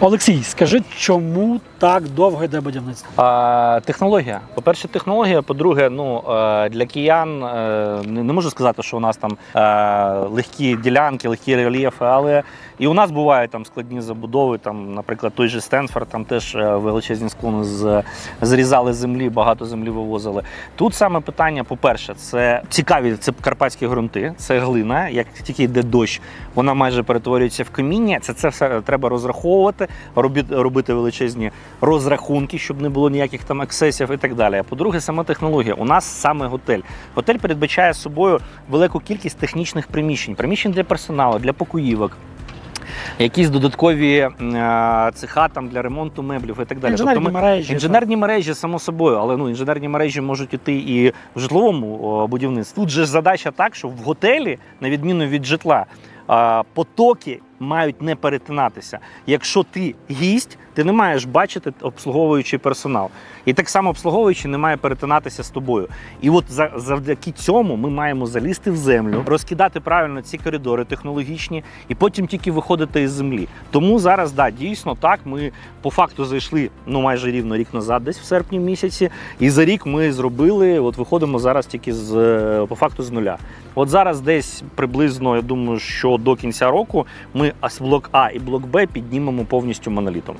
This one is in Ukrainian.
Олексій, скажи, чому так довго йде будівництво? А, технологія. По-перше, технологія. По-друге, ну е, для киян е, не, можу сказати, що у нас там е, легкі ділянки, легкі рельєфи, але і у нас бувають там складні забудови. Там, наприклад, той же Стенфорд, там теж величезні склони з, зрізали землі, багато землі вивозили. Тут саме питання, по-перше, це цікаві, це карпатські ґрунти, це глина. Як тільки йде дощ, вона майже перетворюється в каміння. Це це все треба розраховувати, робити величезні розрахунки, щоб не було ніяких там ексцесів і так далі. А по-друге, сама технологія. У нас саме готель. Готель передбачає собою велику кількість технічних приміщень, приміщень для персоналу, для покоївок. Якісь додаткові е, цеха там для ремонту меблів і так далі. Інженерні ми- мережі. Інженерні мережі, само собою, але ну інженерні мережі можуть іти і в житловому о, будівництві. Тут же задача так, що в готелі, на відміну від житла, а, потоки мають не перетинатися. Якщо ти гість, ти не маєш бачити обслуговуючий персонал. І так само обслуговуючий не має перетинатися з тобою. І от завдяки цьому ми маємо залізти в землю, розкидати правильно ці коридори технологічні, і потім тільки виходити із землі. Тому зараз да, дійсно так. Ми по факту зайшли ну майже рівно рік назад, десь в серпні місяці. І за рік ми зробили. От виходимо зараз тільки з е, по факту з нуля. От зараз десь приблизно, я думаю, що до кінця року ми ас- блок А і блок Б піднімемо повністю монолітом.